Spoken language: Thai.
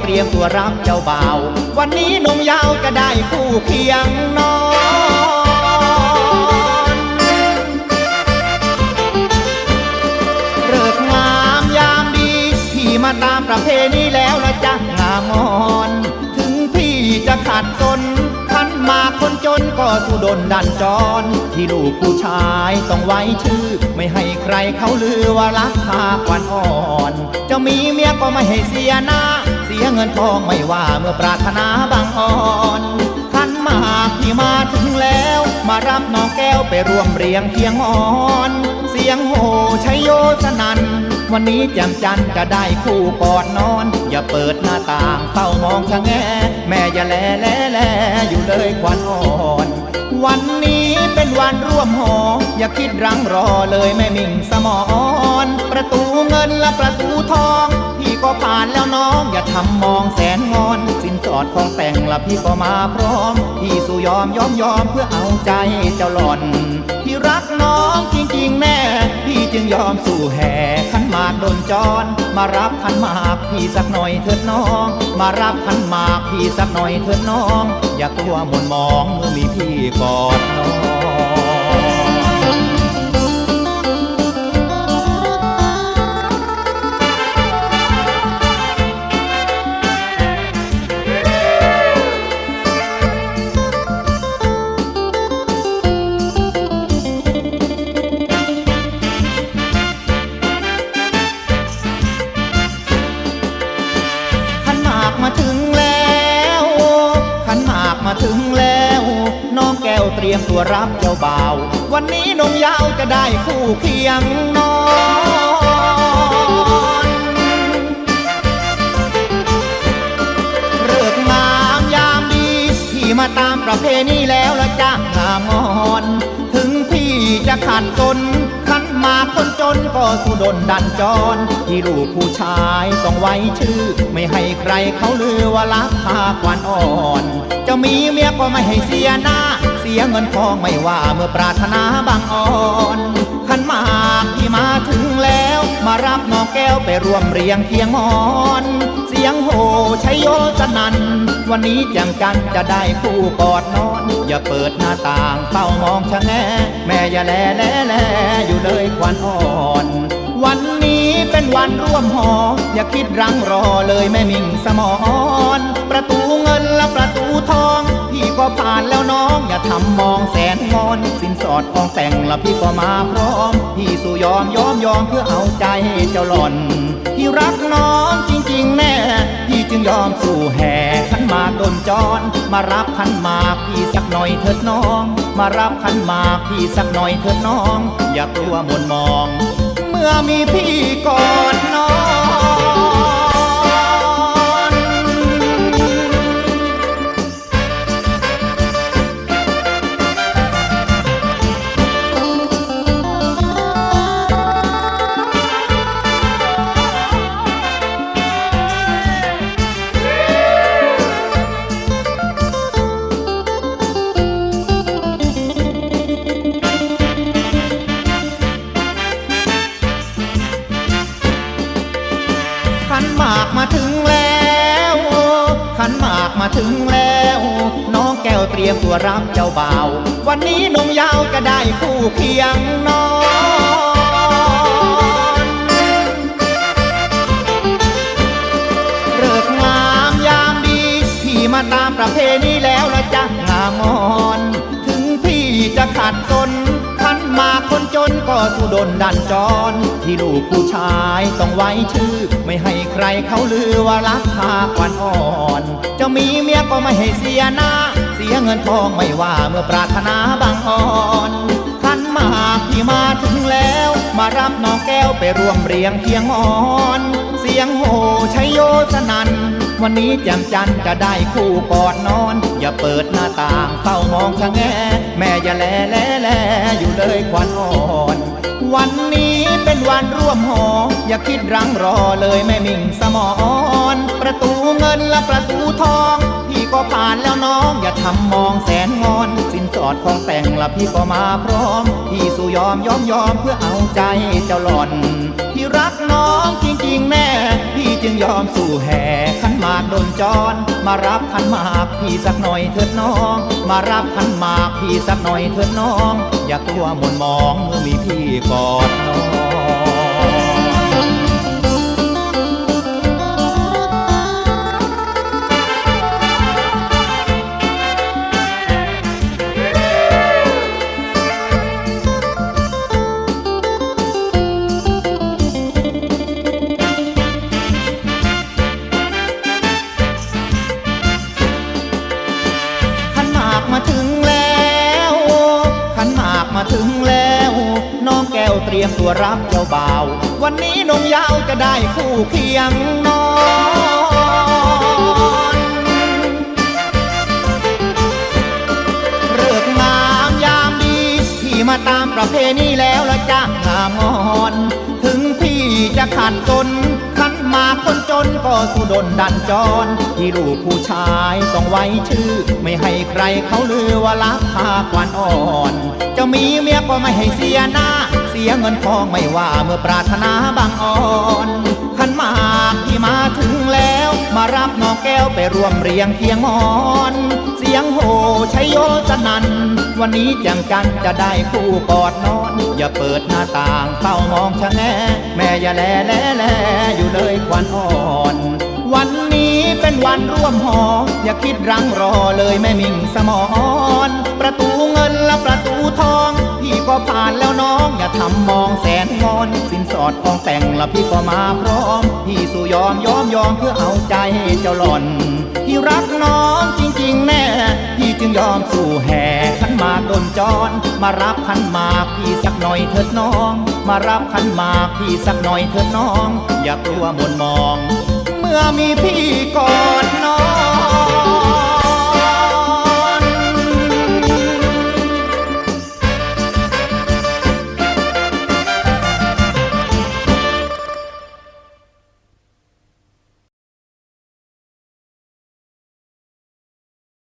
เตรียมตัวรับเจ้าบ่าว วันนี้นงยาวจะได้คู่เคียงนอนเลิกงามยามดี พี่มาตามประเพณีแล้วละจ้ะงามอนถึงพี่จะขาดตนขันมาคนจนก็สุดนดันจร ที่ลูกผู้ชายต้องไว้ชื่อ ไม่ให้ใครเขาลือว่ารักพาควันอ่อน จะมีเมียก็ไม่ให้เสียหน้า ยเงินทองไม่ว่าเมื่อปรารถนาบางอ่อนขันมากพี่มาถึงแล้ว มารับน้องแก้วไปร่วมเรียงเคียงอ่อน เสียงโห่ชัยโยสนัน วันนี้แจ่มจันทร์จะได้คู่กอดนอน อย่าเปิดหน้าต่างเฝ้ามองชะแงแม่อย่าแลแลแลอยู่เลยควันอ่อนวันนี้เป็นวันร่วมหอ อย่าคิดรังรอเลยแม่มิ่งสมอน ประตูเงินและประตู ทำมองแสนงอนสินสอดของแต่งละพี่ก็มาพร้อม พี่สู่ยอมยอมยอมเพื่อเอาใจเจ้าหล่อน พี่รักน้องจริงๆแน่พี่จึงยอมสู่แห่ขันหมากโดนจรมารับขันหมากพี่สักหน่อยเถิดน้อง มารับขันหมากพี่สักหน่อยเถิดน้อง อย่ากลัวหมนมองเมื่อมีพี่กอดน้อง รียมตัวรับเจ้าบ่าว วันนี้นงยาวจะได้คู่เคียงนอนเลิกงามยามดีพี่มาตามประเพณีแล้วละจ้างามงอน ถึงพี่จะขาดตนขันมาคนจนก็สุดนดันจร ที่ลูกผู้ชายต้องไว้ชื่อ ไม่ให้ใครเขาลือว่ารักพาควันอ่อน จะมีเมียก็ไม่ให้เสียหน้า สียเงินทองไม่ว่าเมื่อปรารถนาบางอ่อนขันมากที่มาถึงแล้ว มารับน้องแก้วไปร่วมเรียงเคียงอ่อน เสียงโห่ชัยโยสนัน วันนี้แจ่มจันจะได้คู่กอดนอน อย่าเปิดหน้าต่างเฝ้ามองชะแงแม่อย่าแลแลแลอยู่เลยควันอ่อน วันนี้เป็นวันร่วมหอ อย่าคิดรังรอเลยแม่มิ่งสมอน ประตูเงินและประตูทอง ก็ผ่านแล้วน้องอย่าทำมองแสนงอน สินสอดของแต่งละพี่ก็มาพร้อม พี่สู่ยอมยอมยอมเพื่อเอาใจเจ้าหล่อนพี่รักน้องจริงๆแน่ พี่จึงยอมสู่แห่ขันมากโดนจรมารับขันมาพี่สักหน่อยเถิดน้อง มารับขันมาพี่สักหน่อยเถิดน้อง อย่ากลัวมนมอง เมื่อมีพี่กอดน้ากมาถึงแล้วขันหมากมาถึงแล้ว น้องแก้วเตรียมตัวรับเจ้าบ่าว วันนี้นงยาวจะได้คู่เคียงนอนเลิกงามยามดีพี่มาตามประเพณีแล้วละจ้ะงามอน ถึงพี่จะขาดตนขันมา จนก็สุดนดันจรที่ลูกผู้ชายต้องไว้ชื่อ ไม่ให้ใครเขาลือว่ารักพาควันอ่อน จะมีเมียก็ไม่ให้เสียหน้า เสียเงินทองไม่ว่าเมื่อปรารถนาบางอ่อนขันมากพี่มาถึงแล้ว มารับน้องแก้วไปร่วมเรียงเคียงอ่อน เสียงโห่ชัยโยสนันวันนี้แจ่มจันทร์จะได้คู่กอดนอน อย่าเปิดหน้าต่างเฝ้ามองชะแงแม่อย่าแลแลแลอยู่เลยควันอ เป็นร่วมหอ อย่าคิดรังรอเลยแม่มิ่งสมอนประตูเงินและประตูทอง พี่ก็ผ่านแล้วน้อง อย่าทำมองแสนงอน สินสอดของแต่งละพี่ก็มาพร้อม พี่สู่ยอมยอมยอมเพื่อเอาใจเจ้าหล่อนพี่รักน้องจริงๆแน่ พี่จึงยอมสู่แห่ขันหมากโดนจรมารับขันหมากพี่สักหน่อยเถิดน้อง มารับขันหมากพี่สักหน่อยเถิดน้อง อย่ากลัวหมนมองเมื่อมีพี่กอดน้อง วเตรียมตัวรับเจ้าบ่าว วันนี้นงยาวจะได้คู่เคียงนอนเลิกงามยามดีพี่มาตามประเพณีแล้วละจ้างามงอน ถึงพี่จะขาดจนขันมาคนจนก็สุดนดันจร ที่ลูกผู้ชายต้องไว้ชื่อ ไม่ให้ใครเขาลือว่ารักพาควันอ่อน จะมีเมียก็ไม่ให้เสียหน้า สียเงินทองไม่ว่าเมื่อปรารถนาบางอ่อนขันมากที่มาถึงแล้ว มารับน้องแก้วไปรวมเรียงเคียงมอน เสียงโห่ชัยโยสนัน วันนี้แจ่มจันจะได้คู่กอดนอน อย่าเปิดหน้าต่างเข้ามองชะแงแม่อย่าแลแลแลอยู่เลยควันอ่อน วันนี้เป็นวันร่วมหอ อย่าคิดรังรอเลยแม่มิ่งสมอน ประตูเงินและประตูทอง พี่ก็ผ่านแล้วน้อง อย่าทำมองแสนงอน สินสอดของแต่งและพี่ก็มาพร้อม พี่สู่ยอมยอมยอมเพื่อเอาใจเจ้าหล่อน พี่รักน้องจริงๆแน่ พี่จึงยอมสู่แห่ขันมากโดนจรมารับขันมาพี่สักหน่อยเถิดน้อง มารับขันมาพี่สักหน่อยเถิดน้อง อย่ากลัวมนมอง เมื่อมีพี่กอดน้อง